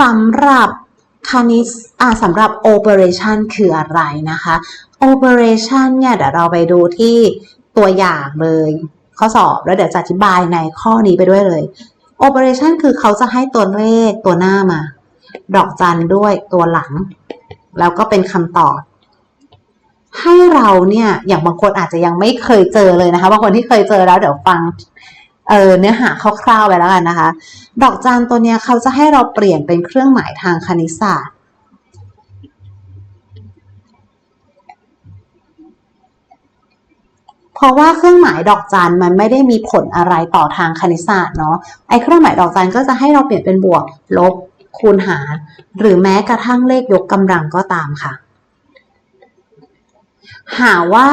สำหรับคณิตอ่าสำหรับ operation คืออะไรนะคะ operation เนี่ยเดี๋ยวเราไปดูที่ตัวอย่างเลย ข้อสอบแล้วเดี๋ยวจะอธิบายในข้อนี้ไปด้วยเลย operation คือเขาจะให้ตัวเลขตัวหน้ามา ดอกจันด้วยตัวหลัง แล้วก็เป็นคำตอบ ให้เราเนี่ยอย่างบางคนอาจจะยังไม่เคยเจอเลยนะคะบางคนที่เคยเจอแล้วเดี๋ยวฟัง เออเนื้อหาคร่าวๆไปแล้วกันนะคะ ดอกจันตัวเนี้ยเขาจะให้เราเปลี่ยนเป็นเครื่องหมายทางคณิตศาสตร์เพราะว่าเครื่องหมายดอกจันมันไม่ได้มีผลอะไรต่อทางคณิตศาสตร์เนาะ ไอเครื่องหมายดอกจันก็จะให้เราเปลี่ยนเป็นบวก ลบ คูณหาร หรือแม้กระทั่งเลขยกกำลังก็ตามค่ะ หาว่า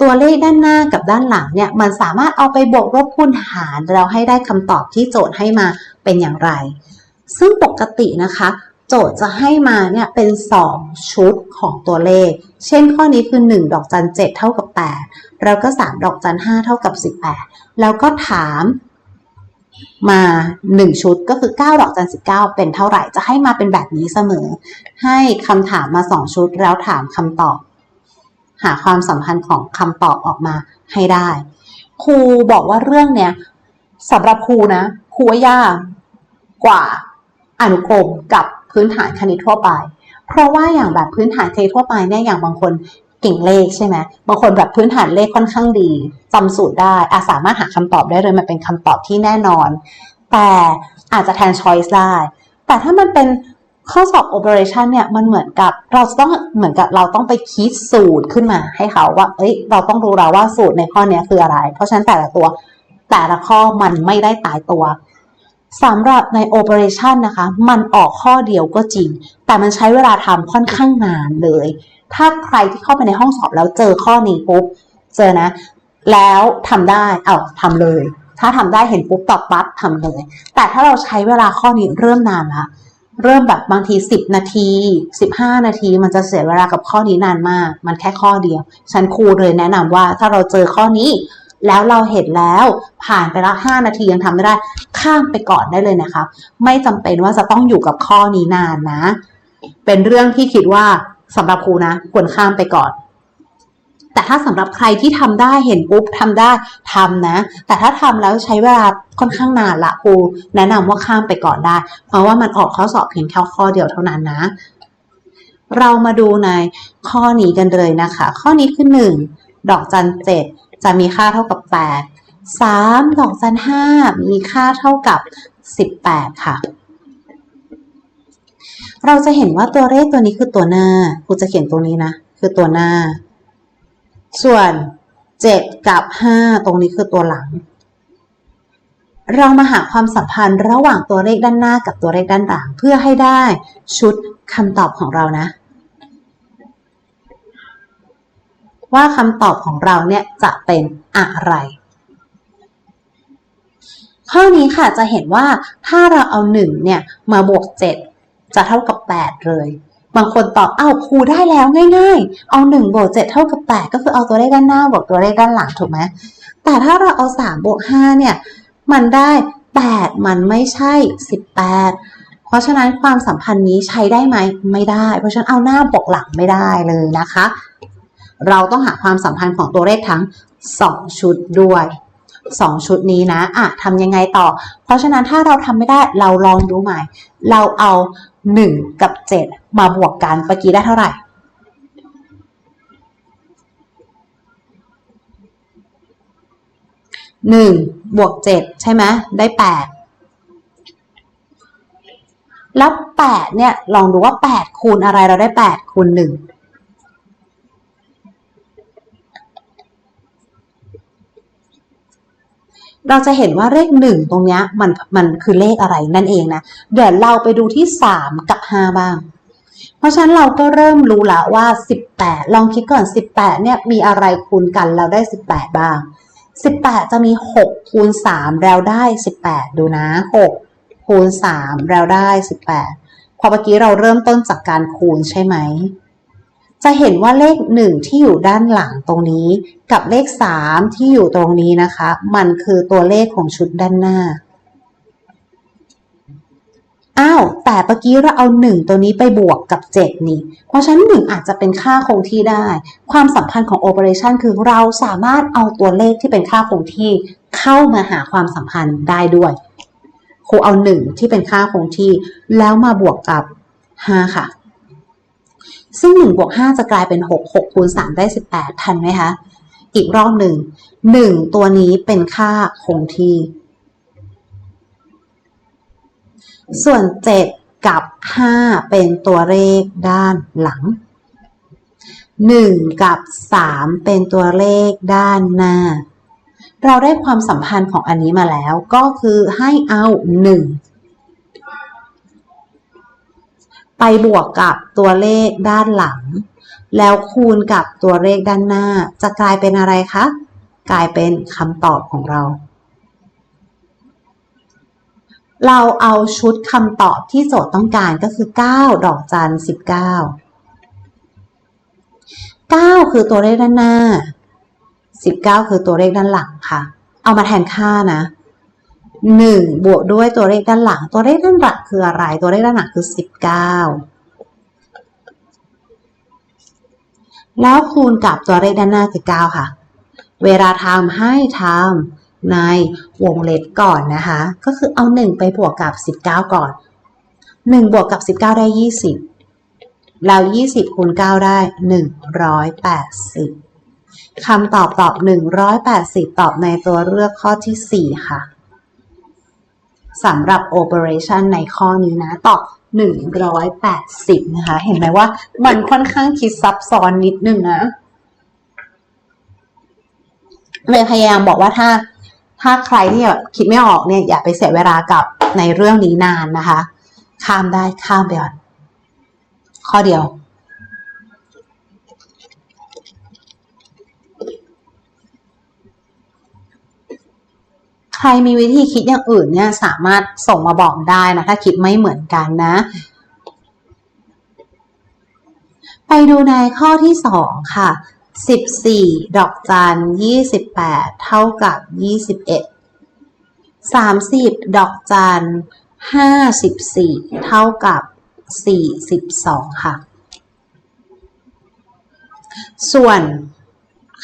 ตัวเลขด้านหน้ากับด้านหลังเนี่ยมันสามารถเอาไปบวกลบคูณหารแล้วให้ได้คำตอบที่โจทย์ให้มาเป็นอย่างไร ซึ่งปกตินะคะ โจทย์จะให้มาเนี่ยเป็น 2 ชุดของตัวเลข เช่นข้อนี้คือ 1 ดอกจัน 7 เท่ากับ 8 แล้วก็ 3 ดอกจัน 5 เท่ากับ 18 แล้วก็ถามมา 1 ชุดก็คือ 9 ดอกจัน19 เป็นเท่าไหร่จะให้มาเป็นแบบนี้เสมอ ให้คำถามมา 2 ชุดแล้วถามคำตอบ หาความสัมพันธ์ของคำตอบออกมาให้ได้ ครูบอกว่าเรื่องเนี้ยสำหรับครูนะครูว่ายากกว่าอนุกรมกับพื้นฐานคณิตทั่วไป เพราะว่าอย่างแบบพื้นฐานคณิตทั่วไปเนี่ยอย่างบางคนเก่งเลขใช่ไหมบางคนแบบพื้นฐานเลขค่อนข้างดีจำสูตรได้อาสามารถหาคำตอบได้เลยมันเป็นคำตอบที่แน่นอน แต่อาจจะแทน choice ได้ แต่ถ้ามันเป็น ข้อสอบ operation เนี่ยมันเหมือนกับเราต้องเหมือนกับเราต้องไปคิดสูตรขึ้นมาให้เขาว่า เอ้ย เราต้องรู้แล้วว่าสูตรในข้อนี้คืออะไร เพราะฉะนั้นแต่ละตัว แต่ละข้อมันไม่ได้ตายตัวสำหรับใน operation นะคะ มันออกข้อเดียวก็จริง แต่มันใช้เวลาทำค่อนข้างนานเลย ถ้าใครที่เข้าไปในห้องสอบแล้วเจอข้อนี้ปุ๊บ เจอนะ แล้วทำได้ เอาทำเลย ถ้าทำได้เห็นปุ๊บตอบปั๊บทำเลย แต่ถ้าเราใช้เวลาข้อนี้เริ่มนานละ เริ่มแบบบางที 10 นาที 15 นาที มันจะเสียเวลากับข้อนี้นานมาก มันแค่ข้อเดียว ฉันครูเลยแนะนำว่าถ้าเราเจอข้อนี้ แล้วเราเห็นแล้วผ่านไปละ 5 นาทียังทำไม่ได้ ข้ามไปก่อนได้เลยนะคะ ไม่จำเป็นว่าจะต้องอยู่กับข้อนี้นานนะ เป็นเรื่องที่คิดว่าสำหรับครูนะควรข้ามไปก่อน แต่ถ้าสำหรับใครที่ทำได้เห็นปุ๊บทำได้ทำนะ แต่ถ้าทำแล้วใช้เวลาค่อนข้างนานละครูแนะนำว่าข้ามไปก่อนได้ เพราะว่ามันออกข้อสอบเพียงแค่ข้อเดียวเท่านั้นนะ เรามาดูในข้อนี้กันเลยนะคะ ข้อนี้คือ1ดอกจันเจ็ดจะมีค่าเท่ากับ 8 3 ดอกจัน5มีค่าเท่ากับ 18 ค่ะเราจะเห็นว่าตัวเลขตัวนี้คือตัวหน้าครูจะเขียนตรงนี้นะ คือตัวหน้า ส่วน 7 กับ 5 ตรงนี้คือตัวหลัง เรามาหาความสัมพันธ์ระหว่างตัวเลขด้านหน้ากับตัวเลขด้านหลัง เพื่อให้ได้ชุดคำตอบของเรานะ ว่าคำตอบของเราเนี่ยจะเป็นอะไรข้อนี้ค่ะจะเห็นว่าถ้าเราเอา1เนี่ยมาบวก 7 จะเท่ากับ 8 เลย บางคนตอบอ้าวครูได้แล้วง่าย ๆ เอา1บวก7เท่ากับ8ก็คือเอาตัวเลขด้านหน้าบวกตัวเลขด้านหลังถูกไหมแต่ถ้าเราเอา3บวก5เนี่ยมันได้ 8 มันไม่ใช่ 18 เพราะฉะนั้นความสัมพันธ์นี้ใช้ได้ไหมไม่ได้ เพราะฉะนั้นเอาหน้าบวกหลังไม่ได้เลยนะคะ เราต้องหาความสัมพันธ์ของตัวเลขทั้ง 2 ชุดด้วย 2 ชุดนี้นะอะทำยังไงต่อ เพราะฉะนั้นถ้าเราทำไม่ได้เราลองดูใหม่ เราเอา 1 กับ 7 มาบวกกันเมื่อกี้ได้เท่าไหร่หนึ่งบวกเจ็ดใช่ไหมได้แปดแล้วแปดเนี่ยลองดูว่าแปดคูณอะไรเราได้แปดคูณหนึ่ง เราจะเห็นว่าเลขหนึ่งตรงนี้มันมันคือเลขอะไรนั่นเองนะ เดี๋ยวเราไปดูที่สามกับห้าบ้าง เพราะฉะนั้นเราก็เริ่มรู้แล้วว่า18ลองคิดก่อน18เนี่ยมีอะไรคูณกันเราได้18บ้าง18จะมี6คูณ3แล้วได้18ดูนะ6คูณ3แล้วได้18พอเมื่อกี้เราเริ่มต้นจากการคูณใช่ไหม จะเห็นว่าเลข 1 ที่อยู่ด้านหลังตรงนี้ กับเลข 3 ที่อยู่ตรงนี้นะคะ มันคือตัวเลขของชุดด้านหน้าอ้าวแต่เมื่อกี้เราเอา1ตัวนี้ไปบวกกับ 7 นี่ เพราะฉะนั้น1อาจจะเป็นค่าคงที่ได้ ความสัมพันธ์ของ operation คือเราสามารถเอาตัวเลขที่เป็นค่าคงที่เข้ามาหาความสัมพันธ์ได้ด้วยครูเอา1ที่เป็นค่าคงที่แล้วมาบวกกับ 5 ค่ะ ซึ่ง1บวก5จะกลายเป็น 6 6คูณ3ได้ 18 ทันไหมคะ อีกรอบหนึ่ง 1 ตัวนี้เป็นค่าคงที่ ส่วน 7 กับ 5 เป็นตัวเลขด้านหลัง 1 กับ 3 เป็นตัวเลขด้านหน้า เราได้ความสัมพันธ์ของอันนี้มาแล้วก็คือให้เอา 1 ไปบวกกับตัวเลขด้านหลัง แล้วคูณกับตัวเลขด้านหน้า จะกลายเป็นอะไรคะ กลายเป็นคำตอบของเรา เราเอาชุดคำตอบที่โจทย์ต้องการก็คือ 9 ดอกจัน 19 9 คือตัวเลขด้านหน้า 19 คือตัวเลขด้านหลังค่ะ เอามาแทนค่านะ 1 บวกด้วยตัวเลขด้านหลัง ตัวเลขด้านหลังคืออะไร ตัวเลขด้านหลังคือ 19 แล้วคูณกับตัวเลขด้านหน้าคือ 9 ค่ะ เวลาทำให้ทำในวงเล็บก่อนนะคะ ก็คือเอา 1 ไปบวกกับ 19 ก่อน 1 บวกกับ 19 ได้ 20 แล้ว 20 คูณ 9 ได้ 180คำตอบตอบ 180 ตอบในตัวเลือกข้อที่ 4 ค่ะ สำหรับ operation ในข้อนี้นะตอบ180 นะคะ เห็นไหมว่ามันค่อนข้างคิดซับซ้อนนิดนึงนะเลยพยายามบอกว่าถ้า ถ้าใครที่แบบคิดไม่ออกเนี่ย อย่าไปเสียเวลากับในเรื่องนี้นานนะคะ ข้ามได้ข้ามไปก่อนข้อเดียว รมีวิธีคิดอย่างอื่นเนี่ยสามารถส่งมาบอกได้นะถ้าคิดไม่เหมือนกันนะ ไปดูในข้อที่สองค่ะ14ดอกจัน28เท่ากับ21 30ดอกจัน54เท่ากับ42ค่ะ ส่วน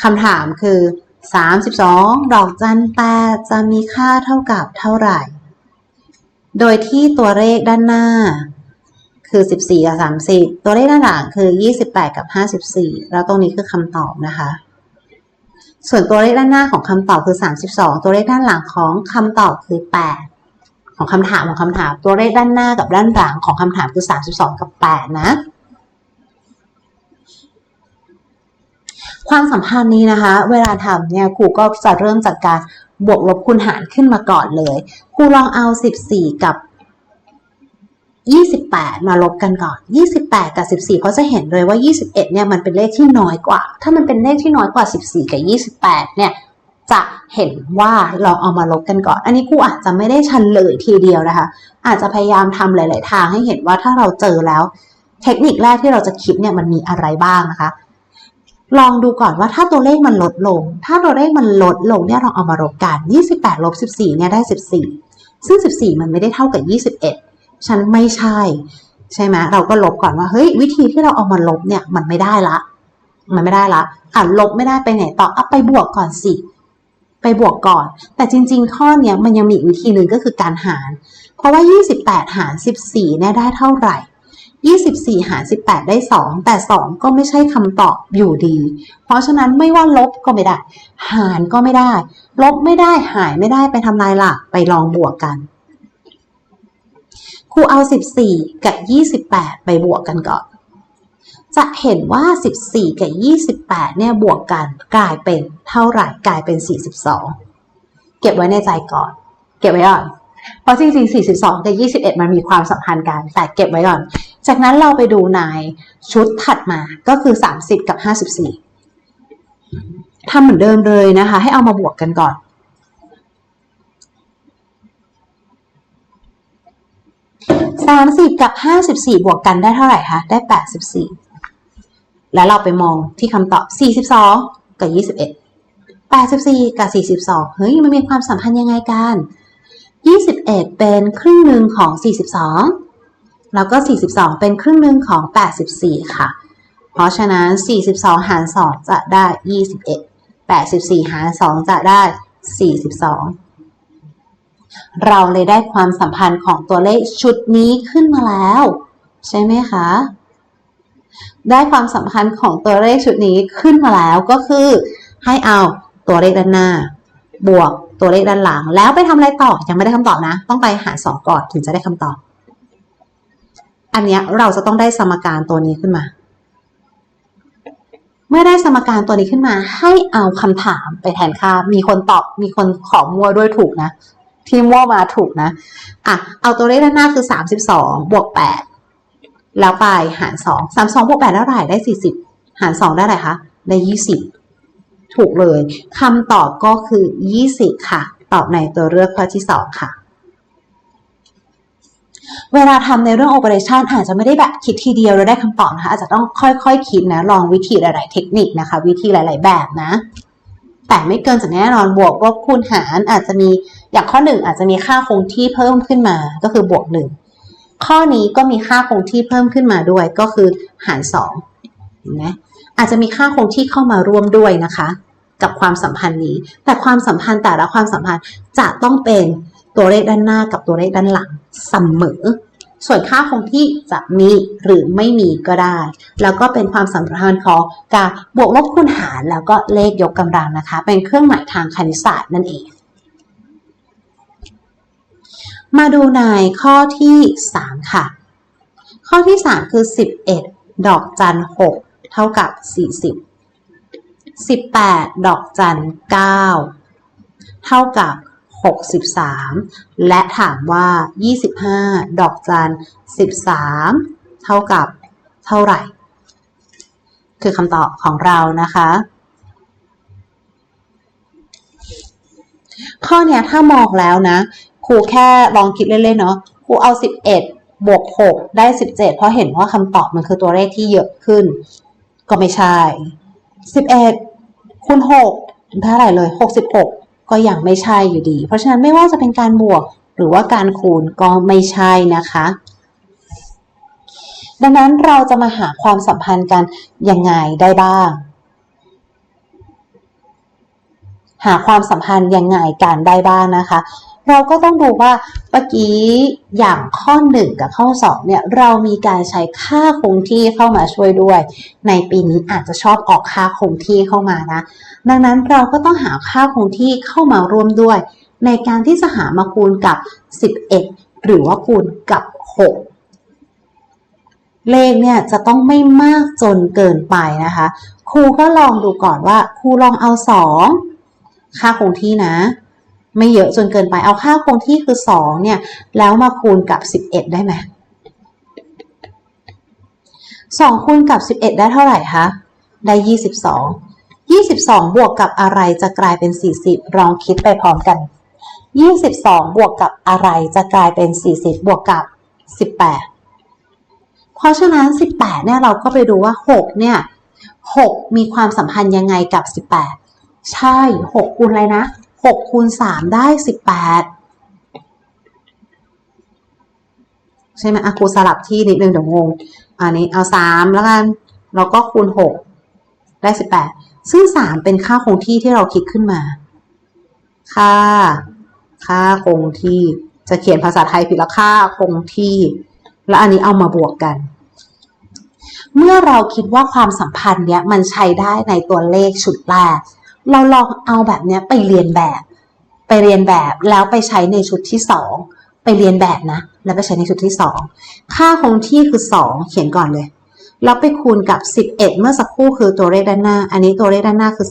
คำถามคือ 32 ดอกจัน8จะมีค่าเท่ากับเท่าไหร่ โดยที่ตัวเลขด้านหน้าคือ 14 กับ 30 ตัวเลขด้านหลังคือ 28 กับ 54 แล้วตรงนี้คือคำตอบนะคะ ส่วนตัวเลขด้านหน้าของคำตอบคือ 32 ตัวเลขด้านหลังของคำตอบคือ 8 ของคำถามของคำถาม ตัวเลขด้านหน้ากับด้านหลังของคำถามคือ 32 กับ 8 นะ ความสัมพันธ์นี้นะคะ เวลาทำเนี่ยครูก็จะเริ่มจากการบวกลบคูณหารขึ้นมาก่อนเลยครูลองเอา 14 กับ 28 มาลบกันก่อน 28 กับ 14เพราะจะเห็นเลยว่า 21 เนี่ยมันเป็นเลขที่น้อยกว่า ถ้ามันเป็นเลขที่น้อยกว่า 14 กับ 28 เนี่ยจะเห็นว่าลองเอามาลบกันก่อน อันนี้ครูอาจจะไม่ได้ชันเลยทีเดียวนะคะ อาจจะพยายามทำหลาย ๆ ทางให้เห็นว่าถ้าเราเจอแล้ว เทคนิคแรกที่เราจะคิดเนี่ยมันมีอะไรบ้างนะคะ ลองดูก่อนว่าถ้าตัวเลขมันลดลง ถ้าตัวเลขมันลดลงเนี่ยเราเอามาลบกัน 28ลบ14เนี่ยได้ 14 ซึ่ง 14 มันไม่ได้เท่ากับ 21 ฉันไม่ใช่ ใช่ไหมเราก็ลบก่อนว่าเฮ้ยวิธีที่เราเอามาลบเนี่ยมันไม่ได้ละ มันไม่ได้ละอะลบไม่ได้ไปไหนต่อเอาไปบวกก่อนสิ ไปบวกก่อน แต่จริง ๆ ข้อเนี้ยมันยังมีอีกวิธีหนึ่งก็คือการหาร เพราะว่า 28 หาร 14เนี่ยได้เท่าไหร่ 24 หาร 18 ได้ 2 แต่ 2 ก็ไม่ใช่คำตอบอยู่ดี เพราะฉะนั้นไม่ว่าลบก็ไม่ได้ หารก็ไม่ได้ ลบไม่ได้หายไม่ได้ไปทำลายหล่ะไปลองบวกกัน ครูเอา 14 กับ 28 ไปบวกกันก่อน จะเห็นว่า 14 กับ 28 เนี่ยบวกกันกลายเป็นเท่าไหร่กลายเป็น 42 เก็บไว้ในใจก่อน เก็บไว้ก่อนเพราะจริงๆ 42 กับ 21 มันมีความสัมพันธ์กัน แต่เก็บไว้ก่อน จากนั้นเราไปดูในชุดถัดมาก็คือ 30 กับ 54ทำเหมือนเดิมเลยนะคะ ให้เอามาบวกกันก่อน 30 กับ 54 บวกกันได้เท่าไหร่คะ ได้ 84 แล้วเราไปมองที่คำตอบ 42 กับ 21 84 กับ 42 เฮ้ย มันมีความสัมพันธ์ยังไงกัน 21 เป็นครึ่งหนึ่งของ 42 แล้วก็ 42 เป็นครึ่งหนึ่งของ 84 ค่ะ เพราะฉะนั้น 42 หาร 2 จะได้ 21 84 หาร 2 จะได้ 42 เราเลยได้ความสัมพันธ์ของตัวเลขชุดนี้ขึ้นมาแล้ว ใช่ไหมคะ ได้ความสัมพันธ์ของตัวเลขชุดนี้ขึ้นมาแล้วก็คือ ให้เอาตัวเลขด้านหน้า บวกตัวเลขด้านหลัง แล้วไปทำอะไรต่อ ยังไม่ได้คำตอบนะ ต้องไปหารสองก่อนถึงจะได้คำตอบ อันเนี้ยเราจะต้องได้สมการตัวนี้ขึ้นมา เมื่อได้สมการตัวนี้ขึ้นมา ให้เอาคำถามไปแทนค่า มีคนตอบ มีคนขอมั่วด้วยถูกนะ ที่มั่วมาถูกนะ อะ เอาตัวเลขด้านหน้าคือ 32บวก8แล้วไปหาร2 32บวก8ได้เท่าไหร่ได้ 40 หาร 2 ได้ไหร่คะได้ 20 ถูกเลยคำตอบก็คือ 20 ค่ะ ตอบในตัวเลือกข้อที่ 2 ค่ะ เวลาทำในเรื่อง operation อาจจะไม่ได้แบบคิดทีเดียวแล้วได้คำตอบนะคะอาจจะต้องค่อยๆคคิดนะลองวิธีหลาย ๆ เทคนิคนะคะ วิธีหลาย ๆ แบบนะ แต่ไม่เกินจากแน่นอนบวกลบคูณหารอาจจะมีอย่างข้อ1อาจจะมีค่าคงที่เพิ่มขึ้นมาก็คือบวก1ข้อนี้ก็มีค่าคงที่เพิ่มขึ้นมาด้วยก็คือหาร2เห็นไหมอาจจะมีค่าคงที่เข้ามาร่วมด้วยนะคะ กับความสัมพันธ์นี้ แต่ความสัมพันธ์แต่ละความสัมพันธ์จะต้องเป็น ตัวเลขด้านหน้ากับตัวเลขด้านหลังเสมอ ส่วนค่าคงที่จะมีหรือไม่มีก็ได้ แล้วก็เป็นความสัมพันธ์ของการบวกลบคูณหารแล้วก็เลขยกกำลังนะคะ เป็นเครื่องหมายทางคณิตศาสตร์นั่นเอง มาดูในข้อที่ 3 ค่ะ ข้อที่ 3 คือ 11 ดอกจัน 6 เท่ากับ 40 18 ดอกจัน 9 เท่ากับ 63 และถามว่า 25 ดอกจัน 13 เท่ากับเท่าไหร่ คือคำตอบของเรานะคะ ข้อเนี้ยถ้ามองแล้วนะ ครูแค่ลองคิดเล่นๆเนาะ ครูเอา 11บวก 6 ได้ 17 เพราะเห็นว่าคำตอบมันคือตัวเลขที่เยอะขึ้น ก็ไม่ใช่ 11คูณ6เท่าไหร่เลย 66 ก็ยังไม่ใช่อยู่ดี เพราะฉะนั้นไม่ว่าจะเป็นการบวกหรือว่าการคูณก็ไม่ใช่นะคะ ดังนั้นเราจะมาหาความสัมพันธ์กันยังไงได้บ้าง หาความสัมพันธ์ยังไงกันได้บ้างนะคะ เราก็ต้องดูว่าเมื่อกี้อย่างข้อ 1 กับข้อ 2 เนี่ย เรามีการใช้ค่าคงที่เข้ามาช่วยด้วย ในปีนี้อาจจะชอบออกค่าคงที่เข้ามานะ ดังนั้นเราก็ต้องหาค่าคงที่เข้ามาร่วมด้วย ในการที่จะหามาคูณกับ 11 หรือว่าคูณกับ 6เลขเนี่ยจะต้องไม่มากจนเกินไปนะคะ ครูก็ลองดูก่อนว่า ครูลองเอา 2 ค่าคงที่นะ ไม่เยอะจนเกินไปเอาค่าคงที่คือ 2 เนี่ย แล้วมาคูณกับ 11 ได้ไหม2คูณกับ 11 ได้เท่าไหร่คะได้ 22 22 บวกกับอะไรจะกลายเป็น 40 ลองคิดไปพร้อมกัน 22 บวกกับอะไรจะกลายเป็น 40 บวกกับ 18 เพราะฉะนั้น 18 เนี่ยเราก็ไปดูว่า 6 เนี่ย 6 มีความสัมพันธ์ยังไงกับ 18 ใช่ 6 คูณอะไรนะ 6คูณ3ได้18ใช่ไหมอะครูสลับที่นิดนึงเดี๋ยวงง อันนี้เอา3แล้วกัน แล้วก็คูณ6ได้18ซึ่ง3เป็นค่าคงที่ที่เราคิดขึ้นมา ค่า ค่าคงที่ จะเขียนภาษาไทยผิดละค่าคงที่ แล้วอันนี้เอามาบวกกัน เมื่อเราคิดว่าความสัมพันธ์เนี้ยมันใช้ได้ในตัวเลขชุดแรก เราลองเอาแบบเนี้ยไปเรียนแบบ ไปเรียนแบบแล้วไปใช้ในชุดที่สองไปเรียนแบบนะ แล้วไปใช้ในชุดที่สองค่าคงที่คือสองเขียนก่อนเลยแล้วไปคูณกับ 11 เมื่อสักครู่คือตัวเลขด้านหน้า อันนี้ตัวเลขด้านหน้าคือ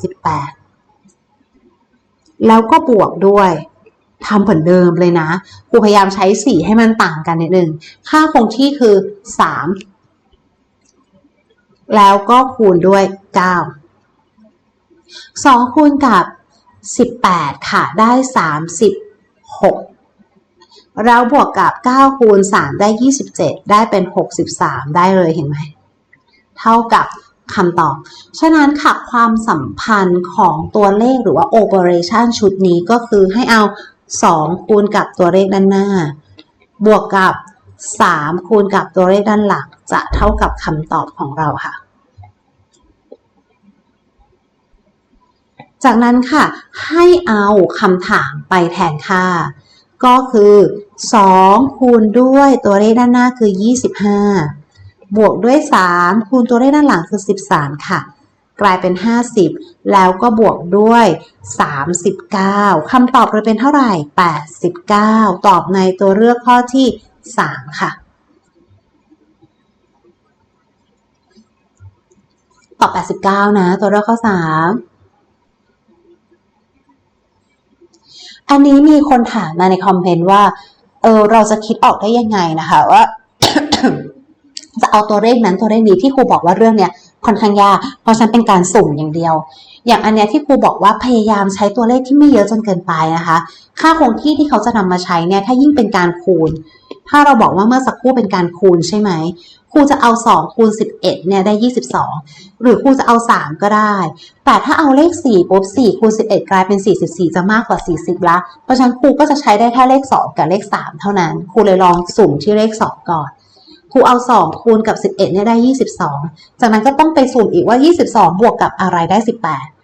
18 แล้วก็บวกด้วยทำเหมือนเดิมเลยนะครูพยายามใช้สีให้มันต่างกันนิดนึง ค่าคงที่คือ 3 แล้วก็คูณด้วย 9 2 คูณกับ 18 ค่ะ ได้ 36แล้วบวกกับ 9 คูณ 3 ได้ 27 ได้เป็น 63 ได้เลยเห็นไหม เท่ากับคำตอบ ฉะนั้นค่ะความสัมพันธ์ของตัวเลขหรือว่า operation ชุดนี้ก็คือให้เอา 2 คูณกับตัวเลขด้านหน้า บวกกับ 3 คูณกับตัวเลขด้านหลัง จะเท่ากับคำตอบของเราค่ะ จากนั้นค่ะ ให้เอาคำถามไปแทนค่า ก็คือ 2 คูณด้วยตัวเลขด้านหน้าคือ 25 บวกด้วย 3 คูณตัวเลขด้านหลังคือ 13 ค่ะ กลายเป็น 50 แล้วก็บวกด้วย 39 คำตอบเราเป็นเท่าไหร่ 89 ตอบในตัวเลือกข้อที่ 3 ค่ะ ตอบ 89 นะ ตัวเลือกข้อ 3 อันนี้มีคนถามมาในคอมเมนต์ว่า เออเราจะคิดออกได้ยังไงนะคะว่าจะเอาตัวเลขนั้นตัวเลขนี้ที่ครูบอกว่าเรื่องเนี้ยค่อนข้างยากเพราะฉันเป็นการสุ่มอย่างเดียว อย่างอันเนี้ยที่ครูบอกว่าพยายามใช้ตัวเลขที่ไม่เยอะจนเกินไปนะคะ ค่าคงที่ที่เขาจะนำมาใช้เนี่ยถ้ายิ่งเป็นการคูณ ถ้าเราบอกว่าเมื่อสักครู่เป็นการคูณใช่ไหมครูจะเอา 2 คูณ 11 เนี่ยได้ 22 หรือครูจะเอา 3 ก็ได้ แต่ถ้าเอาเลข 4 ปุ๊บ 4 คูณ 11 กลายเป็น 44 จะมากกว่า 40 ละ เพราะฉะนั้นครูก็จะใช้ได้แค่เลข 2 กับเลข 3 เท่านั้น ครูเลยลองสุ่มที่เลข 2 ก่อน ครูเอา 2 คูณกับ 11 เนี่ยได้ 22 จากนั้นก็ต้องไปสุ่มอีกว่า 22 บวกกับอะไรได้ 18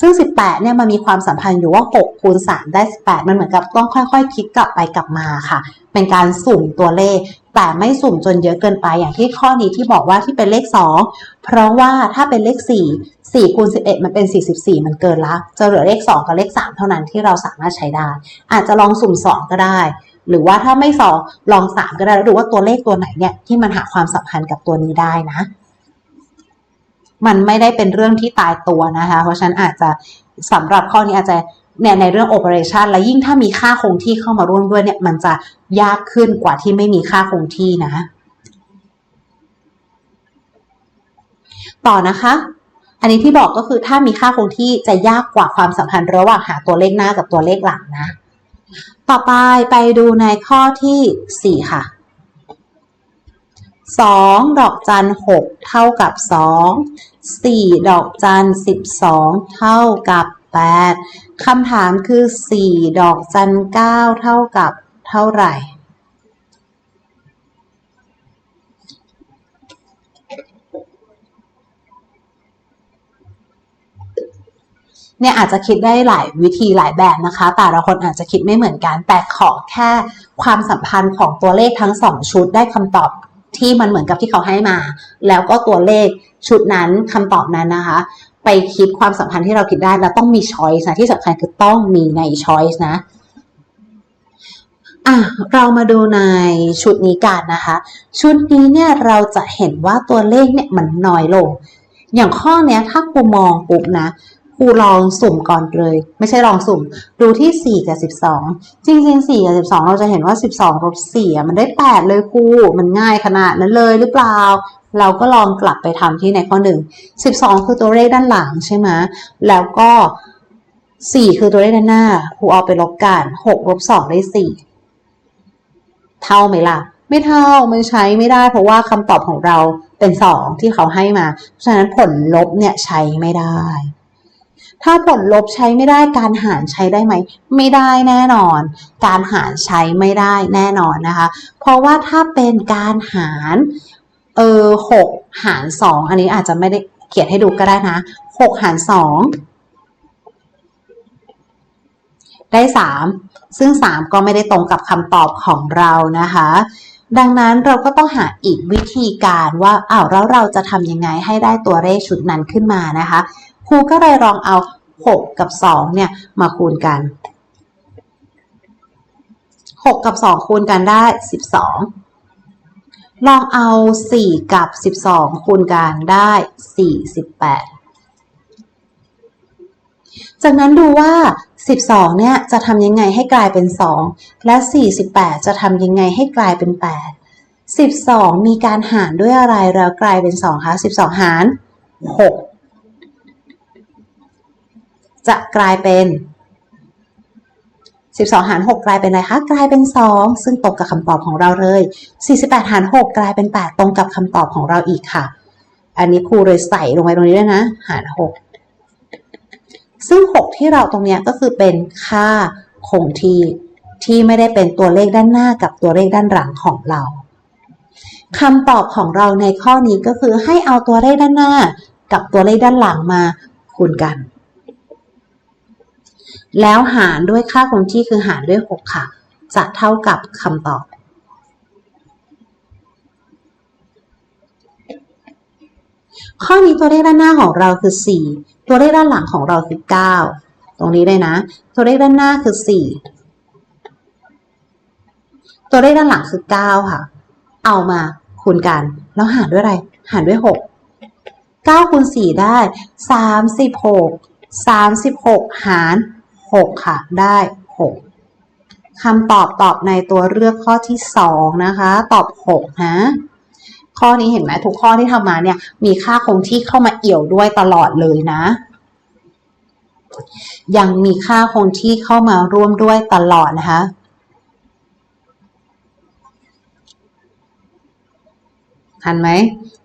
ซึ่ง 18 เนี่ยมันมีความสัมพันธ์อยู่ว่า6คูณ3ได้ 18 มันเหมือนกับต้องค่อยๆ คิดกลับไปกลับมาค่ะ เป็นการสุ่มตัวเลข แต่ไม่สุ่มจนเยอะเกินไปอย่างที่ข้อนี้ที่บอกว่าที่เป็นเลข 2 เพราะว่าถ้าเป็นเลข 4 4คูณ11 มันเป็น 44 มันเกินละจะเหลือเลข 2 กับเลข 3 เท่านั้นที่เราสามารถใช้ได้ อาจจะลองสุ่ม 2 ก็ได้ หรือว่าถ้าไม่สองลอง 3 ก็ได้แล้วดูว่าตัวเลขตัวไหนเนี่ยที่มันหาความสัมพันธ์กับตัวนี้ได้นะ มันไม่ได้เป็นเรื่องที่ตายตัวนะคะ เพราะฉะนั้นอาจจะสำหรับข้อนี้อาจจะเนี่ยในเรื่อง operation และยิ่งถ้ามีค่าคงที่เข้ามาร่วมด้วยเนี่ยมันจะยากขึ้นกว่าที่ไม่มีค่าคงที่นะ ต่อนะคะ อันนี้ที่บอกก็คือถ้ามีค่าคงที่จะยากกว่าความสัมพันธ์ระหว่างหาตัวเลขหน้ากับตัวเลขหลังนะ ต่อไปไปดูในข้อที่ 4 ค่ะ 2 ดอกจัน 6 เท่ากับ 2 4 ดอกจัน 12 เท่ากับ 8 คำถามคือ 4 ดอกจัน 9 เท่ากับเท่าไหร่ เนี่ยอาจจะคิดได้หลายวิธีหลายแบบนะคะ แต่ละคนอาจจะคิดไม่เหมือนกัน แต่ขอแค่ความสัมพันธ์ของตัวเลขทั้งสองชุดได้คำตอบ ที่มันเหมือนกับที่เขาให้มา แล้วก็ตัวเลขชุดนั้นคำตอบนั้นนะคะ ไปคิดความสัมพันธ์ที่เราคิดได้แล้วต้องมี choice นะที่สำคัญคือต้องมีใน choice นะอะเรามาดูในชุดนี้กันนะคะ ชุดนี้เนี่ยเราจะเห็นว่าตัวเลขเนี่ยมันน้อยลง อย่างข้อเนี้ยถ้าครูมองปุ๊บนะ รูลองสุ่มก่อนเลย ไม่ใช่ลองสุ่ม ดูที่ 4 กับ 12 จริงๆ 4 กับ 12 เราจะเห็นว่า 12ลบ4อ่มันได้ 8 เลยครู มันง่ายขนาดนั้นเลยหรือเปล่า เราก็ลองกลับไปทำที่ในข้อ 1 12 คือตัวเลขด้านหลังใช่ไหมแล้วก็ 4 คือตัวเลขด้านหน้า ครูเอาไปลบกัน6ลบ2ได้ 4 เท่าไหมล่ะไม่เท่าไม่ใช้ไม่ได้เพราะว่าคำตอบของเราเป็น 2 ที่เขาให้มา เพราะฉะนั้นผลลบเนี่ยใช้ไม่ได้ ถ้าผลลบใช้ไม่ได้การหารใช้ได้ไหม ไม่ได้แน่นอน การหารใช้ไม่ได้แน่นอนนะคะ เพราะว่าถ้าเป็นการหารเออหกหารสองอันนี้อาจจะไม่ได้เขียนให้ดูก็ได้นะหกหารสองได้สามซึ่งสามก็ไม่ได้ตรงกับคำตอบของเรานะคะดังนั้นเราก็ต้องหาอีกวิธีการว่าอ้าวแล้วเราจะทำยังไงให้ได้ตัวเลขชุดนั้นขึ้นมานะคะ รูก็เลยลองเอา 6 กับ 2 เนี่ย มาคูณกัน 6 กับ 2 คูณกันได้ 12 ลองเอา 4 กับ 12 คูณกันได้ 48 จากนั้นดูว่า 12 เนี่ย จะทำยังไงให้กลายเป็น 2 และ 48 จะทำยังไงให้กลายเป็น 8 12 มีการหารด้วยอะไรแล้วกลายเป็น 2คะ12 หาร 6 จะกลายเป็น 12 หาร 6 กลายเป็นอะไรคะ กลายเป็น 2 ซึ่งตรงกับคำตอบของเราเลย 48 หาร 6 กลายเป็น 8 ตรงกับคำตอบของเราอีกค่ะ อันนี้ครูเลยใส่ลงไปตรงนี้ด้วยนะ หาร 6 ซึ่ง 6 ที่เราตรงเนี้ยก็คือเป็นค่าคงที่ที่ไม่ได้เป็นตัวเลขด้านหน้ากับตัวเลขด้านหลังของเราคำตอบของเราในข้อนี้ก็คือให้เอาตัวเลขด้านหน้า กับตัวเลขด้านหลังมาคูณกัน แล้วหารด้วยค่าคงที่คือหารด้วย 6 ค่ะ จะเท่ากับคำตอบ ข้อนี้ตัวเลขด้านหน้าของเราคือ 4 ตัวเลขด้านหลังของเราคือ 9 ตรงนี้เลยนะ ตัวเลขด้านหน้าคือ 4 ตัวเลขด้านหลังคือ 9 ค่ะ เอามาคูณกัน แล้วหารด้วยอะไร หารด้วย 6 9คูณ4ได้ 36 36 หาร 6 ค่ะ ได้ 6คำตอบตอบในตัวเลือกข้อที่ 2 นะคะ ตอบ 6 นะข้อนี้เห็นไหมทุกข้อที่ทำมาเนี่ย มีค่าคงที่เข้ามาเอี่ยวด้วยตลอดเลยนะ ยังมีค่าคงที่เข้ามาร่วมด้วยตลอดนะคะ ทันไหม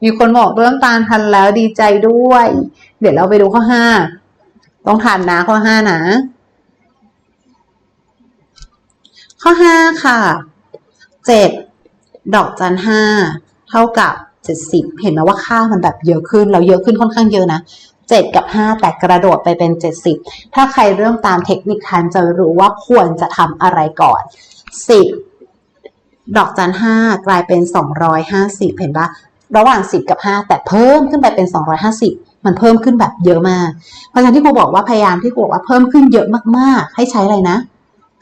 มีคนบอกเริ่มตาลทันแล้วดีใจด้วย เดี๋ยวเราไปดูข้อห้าต้องทันนะข้อห้านะ ข้อห้าค่ะเจ็ดดอกจันห้าเท่ากับเจ็ดสิบเห็นไหมว่าค่ามันแบบเยอะขึ้น เราเยอะขึ้นค่อนข้างเยอะนะเจ็ดกับห้าแต่กระโดดไปเป็นเจ็ดสิบถ้าใครเริ่มตามเทคนิคทันจะรู้ว่าควรจะทำอะไรก่อนสิบดอกจันห้ากลายเป็น 250 เห็นปะระหว่าง 10 กับ 5 แต่เพิ่มขึ้นไปเป็น 250 มันเพิ่มขึ้นแบบเยอะมาก เพราะฉะนั้นที่ครูบอกว่าพยายามที่ครูบอกว่าเพิ่มขึ้นเยอะมากๆ ให้ใช้อะไรนะ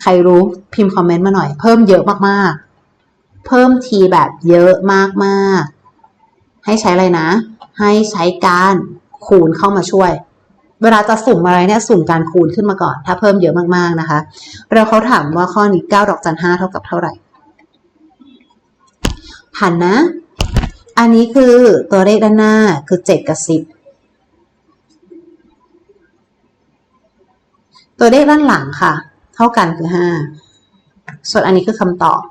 ใครรู้พิมพ์คอมเมนต์มาหน่อย เพิ่มเยอะมากๆ เพิ่มทีแบบเยอะมากๆ ให้ใช้อะไรนะ ให้ใช้การคูณเข้ามาช่วย เวลาจะสุ่มอะไรเนี่ยสุ่มการคูณขึ้นมาก่อน ถ้าเพิ่มเยอะมากๆนะคะแล้วเขาถามว่าข้อนี้9ดอกจัน5เท่ากับเท่าไหร่หันนะ อันนี้คือตัวเลขด้านหน้าคือ 7 กับ 10 ตัวเลขด้านหลังค่ะ เท่ากันคือ5ส่วนอันนี้คือคำตอบ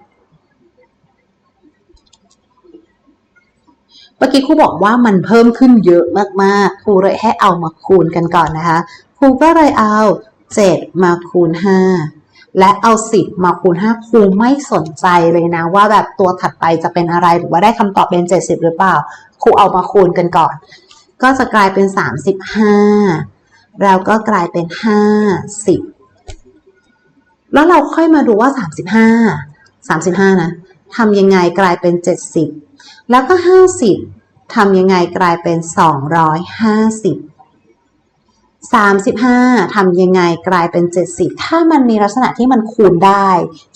เมื่อกี้ครูบอกว่ามันเพิ่มขึ้นเยอะมากๆ ครูเลยให้เอามาคูณกันก่อนนะคะ ครูก็เลยเอา 7 มาคูณ 5 และเอา 10 มาคูณ 5 ครูไม่สนใจเลยนะ ว่าแบบตัวถัดไปจะเป็นอะไรหรือว่าได้คำตอบเป็น 70 หรือเปล่า ครูเอามาคูณกันก่อน ก็จะกลายเป็น 35 แล้วก็กลายเป็น 50 แล้วเราค่อยมาดูว่า 35 35 นะทำยังไงกลายเป็น 70 แล้วก็ 50ทำยังไงกลายเป็น 250 35ทำยังไงกลายเป็น 70 ถ้ามันมีลักษณะที่มันคูณได้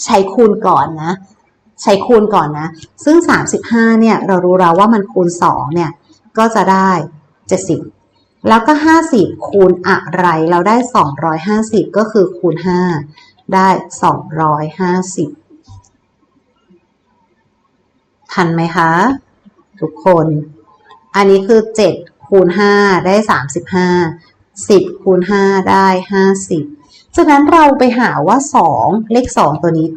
ใช้คูณก่อนนะ ใช้คูณก่อนนะ ซึ่ง 35 เนี่ย เรารู้แล้วว่ามันคูณ 2 เนี่ย ก็จะได้ 70 แล้วก็ 50 คูณอะไร เราได้ 250 ก็คือคูณ 5 ได้ 250 ทันไหมคะ ทุกคน อันนี้คือ 7 คูณ 5 ได้ 35 10 คูณ 5 ได้ 50 ฉะนั้นเราไปหาว่า 2 เลข 2 ตัวนี้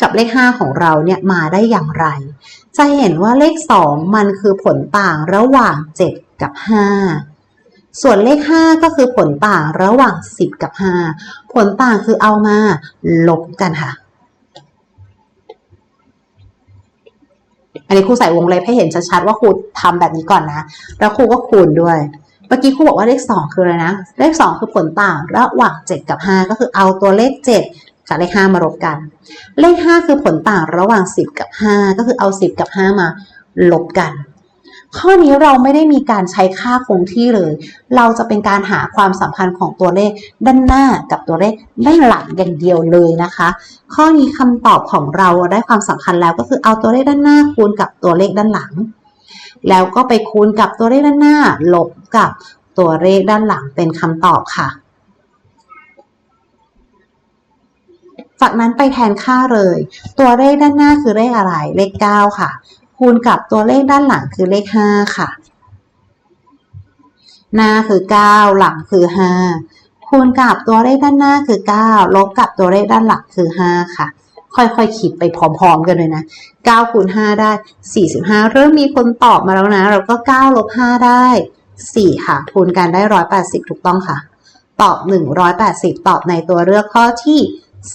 กับเลข 5 ของเราเนี่ยมาได้อย่างไร จะเห็นว่าเลข 2 มันคือผลต่างระหว่าง 7 กับ 5 ส่วนเลข 5 ก็คือผลต่างระหว่าง 10 กับ 5 ผลต่างคือเอามาลบกันค่ะ อันนี้ครูใส่วงเล็บให้เห็นชัดๆว่าครูทำแบบนี้ก่อนนะ แล้วครูก็คูณด้วย เมื่อกี้ครูบอกว่าเลข 2 คืออะไรนะ เลข 2 คือผลต่างระหว่าง 7 กับ 5 ก็คือเอาตัวเลข 7กับเลข 5 มารบกัน เลข 5 คือผลต่างระหว่าง 10 กับ 5 ก็คือเอา 10 กับ 5 มาลบกัน ข้อนี้เราไม่ได้มีการใช้ค่าคงที่เลย เราจะเป็นการหาความสัมพันธ์ของตัวเลขด้านหน้ากับตัวเลขด้านหลังอย่างเดียวเลยนะคะ ข้อนี้คำตอบของเราได้ความสำคัญแล้วก็คือเอาตัวเลขด้านหน้าคูณกับตัวเลขด้านหลัง แล้วก็ไปคูณกับตัวเลขด้านหน้า ลบกับตัวเลขด้านหลังเป็นคำตอบค่ะ จากนั้นไปแทนค่าเลย ตัวเลขด้านหน้าคือเลขอะไร เลข 9 ค่ะ คูณกับตัวเลขด้านหลังคือเลข 5 ค่ะ หน้าคือ 9 หลังคือ 5 คูณกับตัวเลขด้านหน้าคือ 9 ลบกับตัวเลขด้านหลังคือ 5 ค่ะ ค่อยๆคิดไปพร้อมๆกันเลยนะ 9 คูณ 5 ได้ 45 เริ่มมีคนตอบมาแล้วนะ เราก็ 9 ลบ 5 ได้ 4 ค่ะ คูณกันได้ 180 ถูกต้องค่ะ ตอบ 180 ตอบในตัวเลือกข้อที่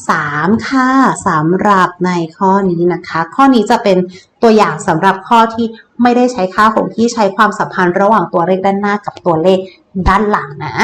3 ค่ะสำหรับในข้อนี้นะคะ ข้อนี้จะเป็นตัวอย่างสำหรับข้อที่ไม่ได้ใช้ค่าคงที่ใช้ความสัมพันธ์ระหว่างตัวเลขด้านหน้ากับตัวเลขด้านหลังนะ